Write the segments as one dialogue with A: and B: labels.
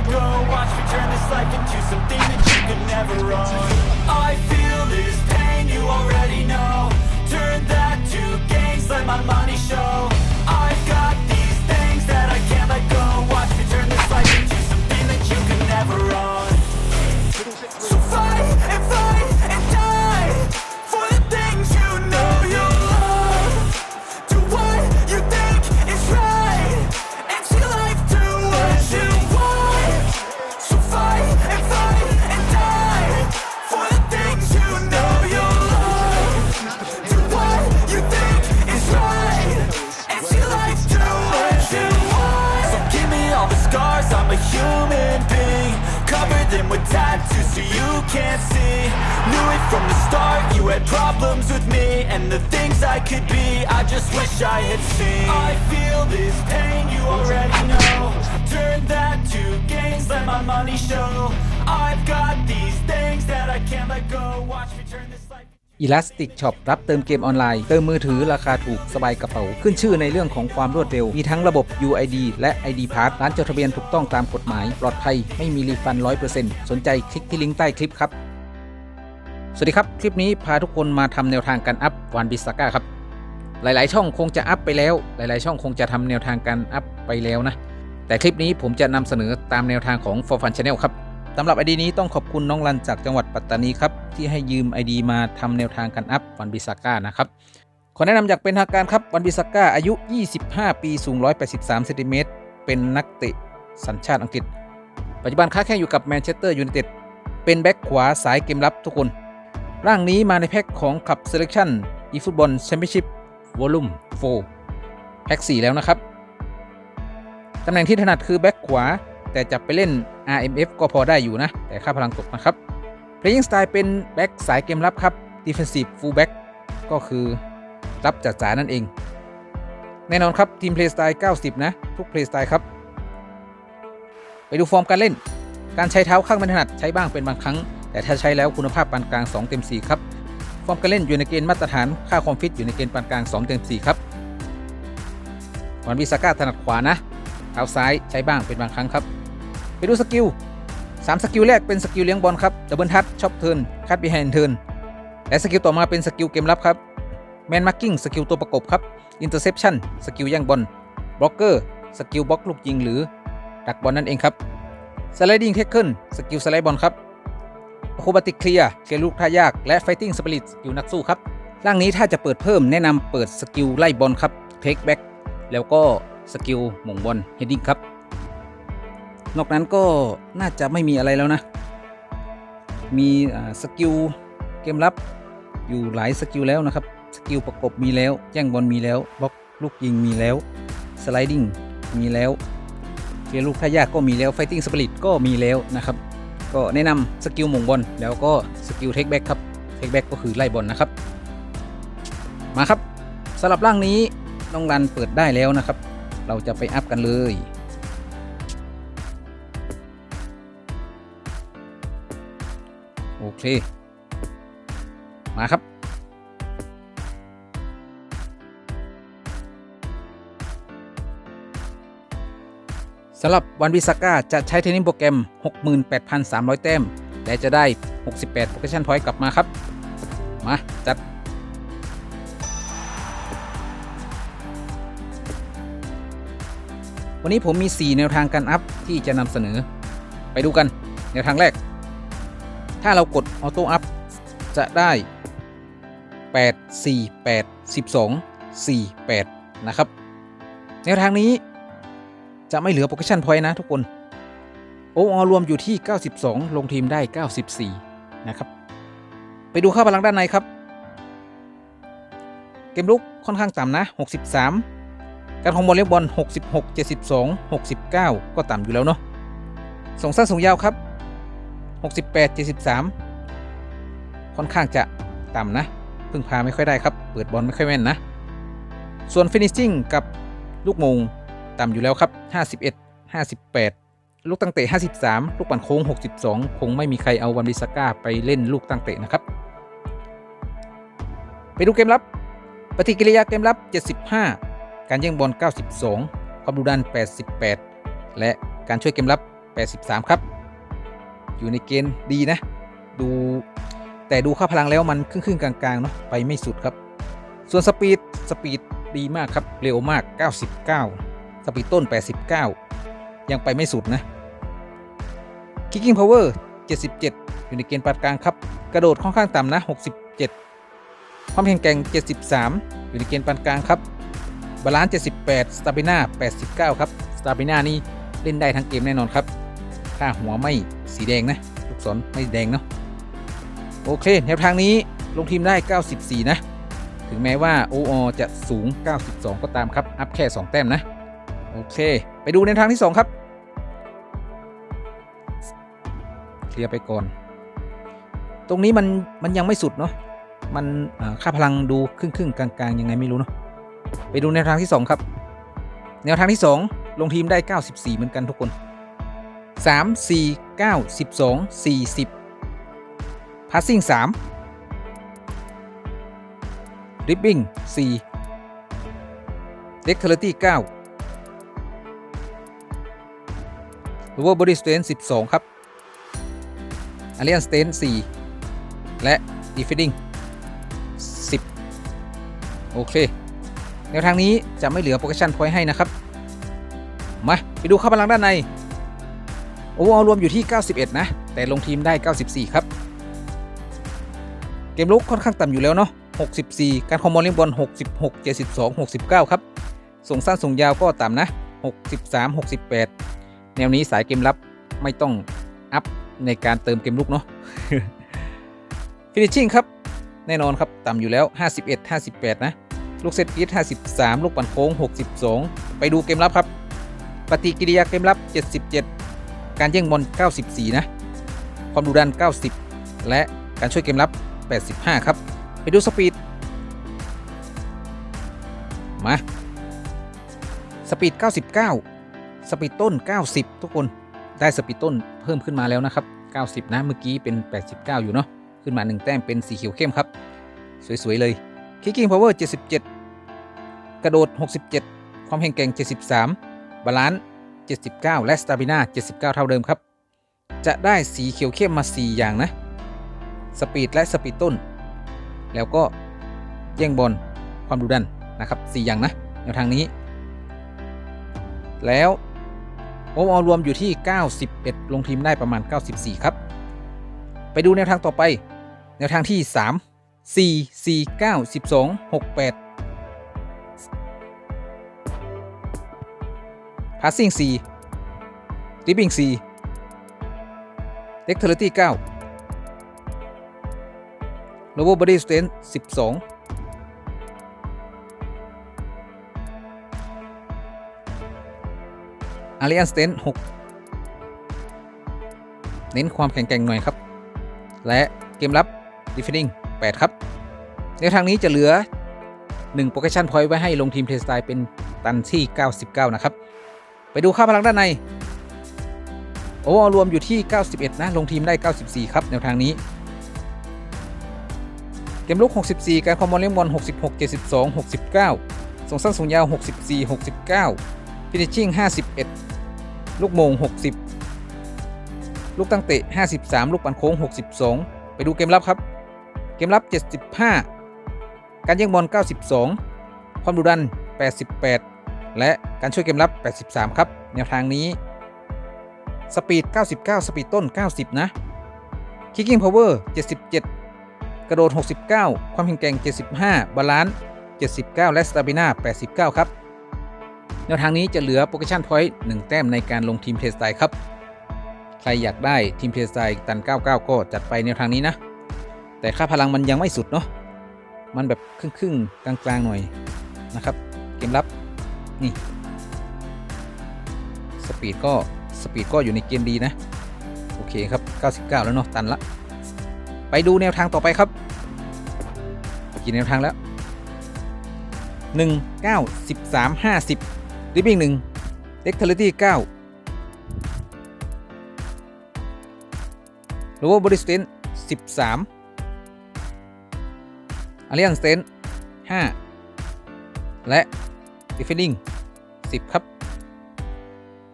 A: go Watch me turn this life into something that you could never own. I feel this pain, you already know. Turn that to gains, let my money With tattoos so you can't see. Knew it from the start, you had problems with me and the things I could be. I just wish I had seen. I feel this pain, you already know. Turn that to gains, let my money show. I've got these things that I can't let go. Watch me turn this.
B: Elastic Shop รับเติมเกมออนไลน์ เติมมือถือราคาถูกสบายกระเป๋า ขึ้นชื่อในเรื่องของความรวดเร็ว มีทั้งระบบ UID และ ID Pass ร้านจดทะเบียนถูกต้องตามกฎหมาย ปลอดภัย ไม่มีรีฟัน 100%สนใจคลิกที่ลิงก์ใต้คลิปครับ สวัสดีครับ คลิปนี้พาทุกคนมาทำแนวทางการอัพวันบิสก้าครับ หลายๆ ช่องคงจะอัพไปแล้ว หลาย ๆ ช่องคงจะทำแนวทางการอัพไปแล้วนะ แต่คลิปนี้ผมจะนำเสนอตามแนวทางของ For Fun Channel ครับ สำหรับ ID นี้ต้องขอบคุณน้องรันจากจังหวัดปัตตานีครับ ที่ให้ยืม ID มาทำแนวทางการอัพวันบิซาก้านะครับ ขอแนะนำอยากเป็นทางการครับวันบิซาก้าอายุ 25 ปีสูง 183เซนติเมตรเป็นนักเตะสัญชาติอังกฤษ ปัจจุบันค้าแข่งอยู่กับแมนเชสเตอร์ยูไนเต็ดเป็นแบ็คขวาสายเกมรับทุกคน ร่างนี้มาในแพ็คของขับ Selection eFootball Championship Volume 4แพ็ค4แล้วนะครับตำแหน่งที่ถนัดคือแบ็คขวา แต่จะไปเล่น RMF ก็พอได้อยู่นะ แต่ค่าพลังตกนะครับ Playing Style เป็นแบ็คสายเกมรับครับ Defensive Fullback ก็คือรับจากจ๋านั่นเอง แน่นอนครับทีม Play Style 90 นะ ทุก Play Style ครับ ไปดูฟอร์มการเล่น การใช้เท้าข้างไม่ถนัดใช้บ้างเป็นบางครั้ง แต่ถ้าใช้แล้วคุณภาพปานกลาง 2 เต็ม 4 ครับ ฟอร์มการเล่นอยู่ในเกณฑ์มาตรฐานค่าความฟิตอยู่ในเกณฑ์ปานกลาง 2 เต็ม 4 ครับวันวิสาก้าถนัดขวานะเท้าซ้ายใช้บ้างเป็นบางครั้งครับ ไปดูสกิล3สกิลแรกเป็นสกิลเลี้ยงบอลครับดับเบิลทัชช็อปเทิร์นคัดบีไฮนเทิร์นและสกิลต่อมาเป็นสกิลเกมรับครับแมนมาร์กิ้งสกิลตัวประกบครับอินเตอร์เซปชันสกิลแย่งบอลบล็อกเกอร์สกิลบล็อกลูกยิงหรือดักบอลนั่นเองครับสไลดิ้งเทคเกิลสกิลสไลด์บอลครับโคบาติกเคลียเคลียร์ลูกท่ายากและไฟติ้งสปิริตสกิลนักสู้ครับร่างนี้ถ้าจะเปิดเพิ่มแนะนำเปิดสกิลไล่บอลครับเทคแบ็กแล้วก็สกิลหม่งบอลเฮดดิ้งครับ นอกนั้นก็น่าจะไม่มีอะไรแล้วนะ มีสกิลเกมรับอยู่หลายสกิลแล้วนะครับ สกิลประกบมีแล้วแย่งบอลมีแล้วบล็อกลูกยิงมีแล้ว สไลดิ้งมีแล้วเคลียร์ลูกท่ายากก็มีแล้วไฟติ้งสปิริตก็มีแล้วนะครับ ก็แนะนำสกิลหม่งบอลแล้วก็สกิลเทคแบ็กครับ เทคแบ็กก็คือไล่บอลนะครับ มาครับสำหรับร่างนี้น้องรันเปิดได้แล้วนะครับ เราจะไปอัพกันเลย เค มาครับ สำหรับวันวิสาก้าจะใช้เทนนิ่งโปรแกรม 68,300 แต้มและจะได้ 68โปรเ s ชั่นพอยต์กลับมาครับ มา จัดวันนี้ผมมี 4 แนวทางการอัพที่จะนำเสนอ ไปดูกัน แนวทางแรก ถ้าเรากดออโต้อัพจะได้ 8 4 8 12 4 8 นะครับ แนวทางนี้จะไม่เหลือโปร s ชั่นพอยต์นะทุกคน โออรวมอยู่ที่ 92 ลงทีมได้ 94 นะครับ ไปดูค่าพลังด้านในครับ เกมลุกค่อนข้างต่ำนะ 63 การของบอลเลี้ยงบอล 66 72 69 ก็ต่ำอยู่แล้วเนาะส่งสั้นส่งยาวครับ 68 73 ค่อนข้างจะต่ำนะ พึ่งพาไม่ค่อยได้ครับ เปิดบอลไม่ค่อยแม่นนะ ส่วน finishing กับลูกมงต่ำอยู่แล้วครับ 51 58 ลูกตั้งเตะ 53 ลูกปั่นโค้ง 62 คงไม่มีใครเอาวันบิสก้าไปเล่นลูกตั้งเตะนะครับ ไปดูเกมรับปฏิกิริยาเกมรับ 75 การแย่งบอล 92 ความดุดัน 88 และการช่วยเกมรับ 83 ครับ อยู่ในเกณฑ์ดีนะ ดูแต่ดูค่าพลังแล้วมันครึ่งๆกลางๆเนาะไปไม่สุดครับ ส่วนสปีดสปีดดีมากครับเร็วมาก 99 สปีดต้น 89 ยังไปไม่สุดนะ Kicking Power 77 อยู่ในเกณฑ์ปานกลางครับ กระโดดค่อนข้างต่ำนะ 67 ความแข็งแกร่ง 73 อยู่ในเกณฑ์ปานกลางครับบาลานซ์78สตาบิน่า89 ครับสตาบิน่านี่เล่นได้ทั้งเกมแน่นอนครับถ้าหัวไม่ สีแดงนะลูกศรไม่แดงเนาะโอเคแนวทางนี้ลงทีมได้ 94 นะ ถึงแม้ว่า OO จะสูง 92 ก็ตามครับ อัพแค่ 2 แต้มนะ โอเค ไปดูแนวทางที่ 2 ครับ เคลียร์ไปก่อน ตรงนี้มันมันยังไม่สุดเนาะมันค่าพลังดูครึ่งครึ่งกลางๆ ยังไงไม่รู้เนาะไปดูแนวทางที่ 2 ครับ แนวทางที่ 2 ลงทีมได้ 94 เหมือนกันทุกคน 3 4 9 12 40 passing 3 dribbling 4 dexterity 9 lower body strength 12 ครับ alien strength 4 และ defending 10 โอเค แนวทางนี้จะไม่เหลือโปร c ชั่นพอยต์ให้นะครับ มา ไปดูค่าพลังด้านใน โอเวอร์รวมอยู่ที่ 91 นะ แต่ลงทีมได้ 94 ครับ เกมลุกค่อนข้างต่ำอยู่แล้วเนาะ 64 การคอมบอลเล่นบอล 66 72 69 ครับ ส่งสั้นส่งยาวก็ต่ำนะ 63 68 แนวนี้สายเกมรับไม่ต้องอัพในการเติมเกมลุกเนาะฟินิชชิ่งครับ แน่นอนครับ ต่ำอยู่แล้ว 51 58 นะ ลูกเซตพีท53 ลูกปั่นโค้ง 62 ไปดูเกมรับครับ ปฏิกิริยาเกมรับ 77 การแย่งบอล 94 นะ ความดุดัน 90 และการช่วยเกมรับ 85 ครับ ไปดูสปีด มา สปีด 99 สปีดต้น 90 ทุกคน ได้สปีดต้นเพิ่มขึ้นมาแล้วนะครับ 90 นะ เมื่อกี้เป็น 89 อยู่เนาะ ขึ้นมา 1 แต้มเป็นสีเขียวเข้มครับ สวย ๆ เลย Kicking Power 77 กระโดด 67 ความแข็งแกร่ง 73 บาลานซ์ 79 และ Stamina 79 เท่าเดิมครับ จะได้สีเขียวเข้มมา 4 อย่างนะ สปีดและสปีดต้น แล้วก็แย่งบอลความดุดันนะครับ 4 อย่างนะแนวทางนี้ แล้วโอเอร์รวมอยู่ที่ 91 ลงทีมได้ประมาณ 94 ครับ ไปดูแนวทางต่อไป แนวทางที่ 3 4 4 9 12 68 passing 4 dribbling 4 dexterity 9 lower body strength 12 alien s t e n 6 เน้นความแข็งแกร่งหน่อยครับ และเกมรับ defending 8 ครับ ในทางนี้จะเหลือ1โปร c ชั่นพอยต์ไว้ให้ลงทีมเทสไตล์เป็นตันที่ 99 นะครับ ไปดูค่าพลังด้านในโอเวอร์รวมอยู่ที่ 91 นะ ลงทีมได้ 94 ครับแนวทางนี้ เกมลุก 64 การคอมบอลเล่นบอล66 72 69 ส่งสั้นส่งยาว 64 69 ฟินิชชิ่ง 51 ลูกโมง 60 ลูกตั้งเตะ 53 ลูกปันโค้ง 62 ไปดูเกมรับครับ เกมรับ 75 การแย่งบอล 92 ความดุดัน 88 และการช่วยเกมรับ 83 ครับ แนวทางนี้ สปีด 99 สปีดต้น 90 นะ Kicking Power 77 กระโดด 69 ความแข็งแกร่ง 75 บาลานซ์ 79 และ Stamina 89 ครับ แนวทางนี้จะเหลือโปร c ชั่นพอยต์1แต้มในการลงทีมเทสไตล์ครับ ใครอยากได้ทีมเทสไตล์ตัน 99 ก็จัดไปแนวทางนี้นะ แต่ค่าพลังมันยังไม่สุดเนาะ มันแบบครึ่งๆ กลางๆ หน่อยนะครับ เกมรับ นี่สปีดก็สปีดก็อยู่ในเกณฑ์ดีนะ โอเคครับ 99 แล้วเนาะตันละ ไปดูแนวทางต่อไปครับกี่แนวทางแล้ว 1 9 13 50 ริบบิ้ง1 Dexterity 9 Lower Body Strength 13 Alliance Strength 5และ Defending 10 ครับ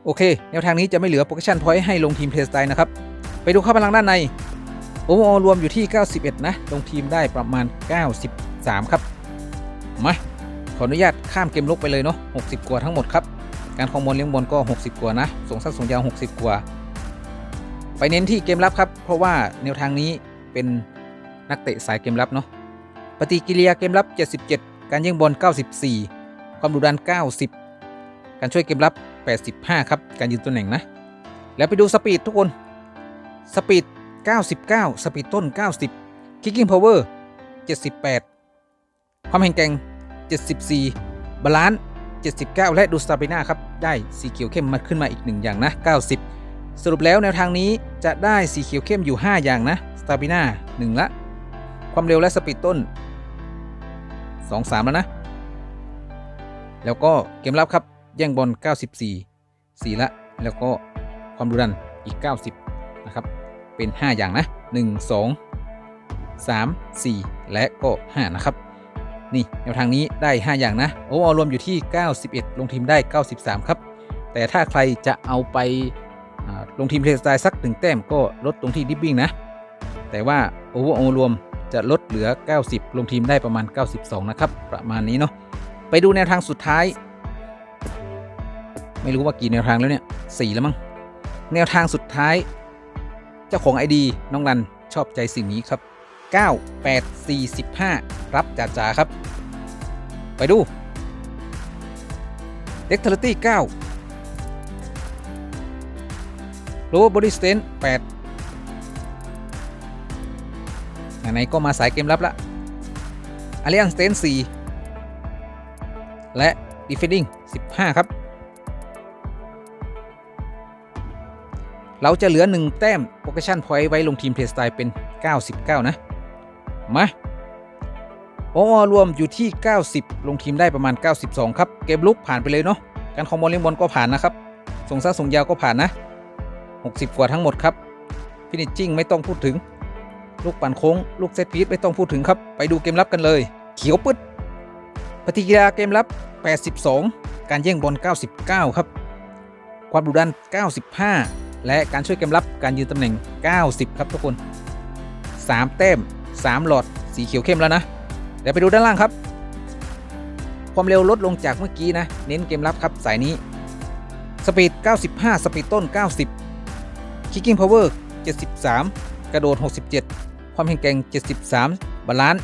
B: โอเค แนวทางนี้จะไม่เหลือโปรแกชั่นพอยต์ให้ลงทีมเพลย์สไตล์นะครับ ไปดูค่าพลังด้านในโอเวอร์รวมอยู่ที่ 91 นะ ลงทีมได้ประมาณ 93 ครับ มา ขออนุญาตข้ามเกมลุกไปเลยเนาะ 60 กว่าทั้งหมดครับ การคองบอลเลี้ยงบอลก็ 60 กว่านะ ส่งสั้นส่งยาว 60 กว่า ไปเน้นที่เกมรับครับ เพราะว่าแนวทางนี้เป็นนักเตะสายเกมรับเนาะ ปฏิกิริยาเกมรับ 77 การยิงบอล 94 ความดุดัน 90 การช่วยเกมรับ 85 ครับ การยืนตัวแหน่งนะ แล้วไปดูสปีดทุกคน สปีด 99 สปีดต้น 90 Kicking Power 78 ความแข็งแกร่ง 74 บาลานซ์ 79 และดูสตาบิน่าครับ ได้สีเขียวเข้มมาขึ้นมาอีกหนึ่งอย่างนะ 90 สรุปแล้วแนวทางนี้จะได้สีเขียวเข้มอยู่ 5 อย่างนะ สตาบิน่า1ละ ความเร็วและสปีดต้น 2 3 แล้วนะ แล้วก็เกมรับครับ แย่งบอล 94 4ละแล้วก็ความดุดันอีก 90 นะครับ เป็น 5 อย่างนะ 1 2 3 4 และก็ 5 นะครับ นี่แนวทางนี้ได้ 5 อย่างนะโอ้รวมอยู่ที่ 91 ลงทีมได้ 93 ครับ แต่ถ้าใครจะเอาไปลงทีมเพลย์สไตล์สักหนึ่งแต้มก็ลดตรงที่ดิฟบิ้งนะ แต่ว่าโอเวอร์รวมจะลดเหลือ 90 ลงทีมได้ประมาณ 92 นะครับ ประมาณนี้เนาะไปดูแนวทางสุดท้าย ไม่รู้ว่ากี่แนวทางแล้วเนี่ยสี่แล้วมั้งแนวทางสุดท้าย เจ้าของ ID น้องรันชอบใจสิ่งนี้ครับ 9 8 4 15 รับจ่าจ่าครับ ไปดู Dexterity 9 Lower Body Strength 8ไหนๆก็มาสายเกมรับละ Alliance Strength 4และ Defending 15 ครับ เราจะเหลือ 1 แต้มโปร c ชั่นพอยต์ไว้ลงทีมเพลย์สไตล์เป็น 99 นะ มาโอ้รวมอยู่ที่ 90 ลงทีมได้ประมาณ 92 ครับ เกมลุกผ่านไปเลยเนาะการคอมบอลเลี้ยงบอลก็ผ่านนะครับ ส่งซ้ายส่งยาวก็ผ่านนะ 60 กว่าทั้งหมดครับฟินิชจิ้งไม่ต้องพูดถึง ลูกปั่นโค้ง ลูกเซตพีทไม่ต้องพูดถึงครับ ไปดูเกมรับกันเลย เขียวปึ๊ดปฏิกิริยาเกมรับ 82 การแย่งบอล 99 ครับ ความดุดัน 95 และการช่วยเกมรับการยืนตำแหน่ง 90 ครับทุกคน 3 แต้ม 3 หลอด สีเขียวเข้มแล้วนะ เดี๋ยวไปดูด้านล่างครับ ความเร็วลดลงจากเมื่อกี้นะ เน้นเกมรับครับสายนี้ สปีด 95 สปีดต้น 90 Kicking Power 73 กระโดด 67 ความแข็งแกร่ง 73 บาลานซ์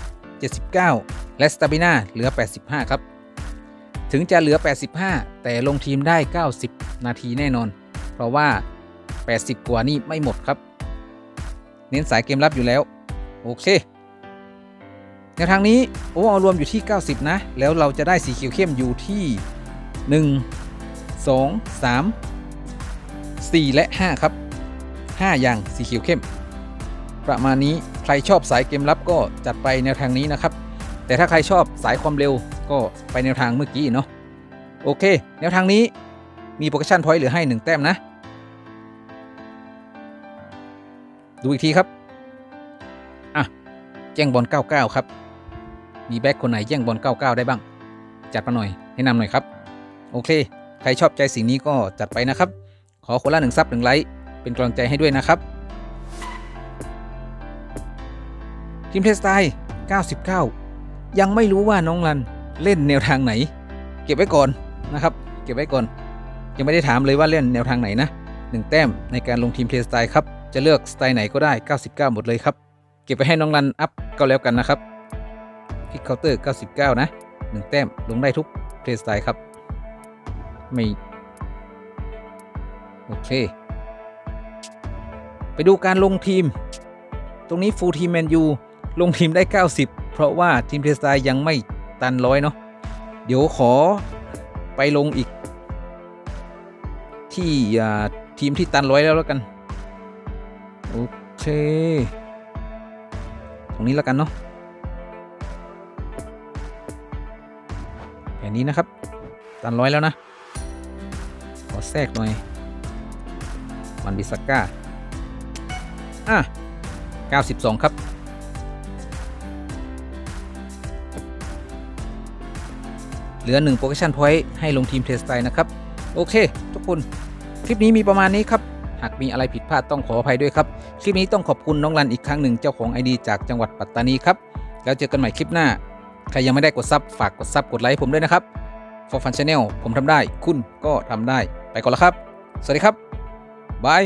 B: 79 และ Stamina เหลือ 85 ครับ ถึงจะเหลือ 85 แต่ลงทีมได้ 90 นาทีแน่นอน เพราะว่า 80 กว่านี่ไม่หมดครับ เน้นสายเกมรับอยู่แล้ว โอเคแนวทางนี้โอ้เอารวมอยู่ที่ 90 นะ แล้วเราจะได้สีเขียวเข้มอยู่ที่ 1 2 3 4 และ 5 ครับ 5 อย่างสีเขียวเข้ม ประมาณนี้ใครชอบสายเกมรับก็จัดไปแนวทางนี้นะครับ แต่ถ้าใครชอบสายความเร็วก็ไปแนวทางเมื่อกี้เนาะโอเค แนวทางนี้มีโปร c ชั่นพอยต์เหลือให้ 1 แต้มนะ ดูอีกทีครับ อะแย่งบอล 99 ครับ มีแบ็คคนไหนแย่งบอล 99 ได้บ้าง จัดมาหน่อยแนะนำหน่อยครับ โอเค ใครชอบใจสิ่งนี้ก็จัดไปนะครับ ขอคนละหนึ่งซับหนึ่งไลค์ เป็นกำลังใจให้ด้วยนะครับทีมเทสไตล์99 ยังไม่รู้ว่าน้องรันเล่นแนวทางไหน เก็บไว้ก่อนนะครับ เก็บไว้ก่อน ยังไม่ได้ถามเลยว่าเล่นแนวทางไหนนะหนึ่งแต้มในการลงทีมเพลย์สไตล์ครับ จะเลือกสไตล์ไหนก็ได้ 99 หมดเลยครับ เก็บไปให้น้องรันอัพก็แล้วกันนะครับคิกเคาน์เตอร์ 99 นะหนึ่งแต้มลงได้ทุกเพลย์สไตล์ครับ ไม่ โอเค ไปดูการลงทีม ตรงนี้ฟูลทีมแมนยูลงทีมได้ 90 เพราะว่าทีมเทสไตล์ยังไม่ตันร้อยเนาะเดี๋ยวขอไปลงอีก ที่ทีมที่ตันร้อยแล้วแล้วกัน โอเค ตรงนี้แล้วกันเนาะแค่นี้นะครับ ตันร้อยแล้วนะ ขอแทรกหน่อย มันบิสก้า อะ 92 ครับเหลือ1โปร c ชั่นพอยต์ให้ลงทีมเทสไตนะครับ โอเค ทุกคน คลิปนี้มีประมาณนี้ครับากมีอะไรผิดพลาดต้องขออภัยด้วยครับ คลิปนี้ต้องขอบคุณน้องรันอีกครั้งหนึ่งเจ้าของไอดีจากจังหวัดปัตตานีครับ แล้วเจอกันใหม่คลิปหน้า ใครยังไม่ได้กดซับฝากกดซับกดไลค์ผมด้วยนะครับ For Fun Channel ผมทำได้ คุณก็ทำได้ ไปก่อนแล้วครับ สวัสดีครับบาย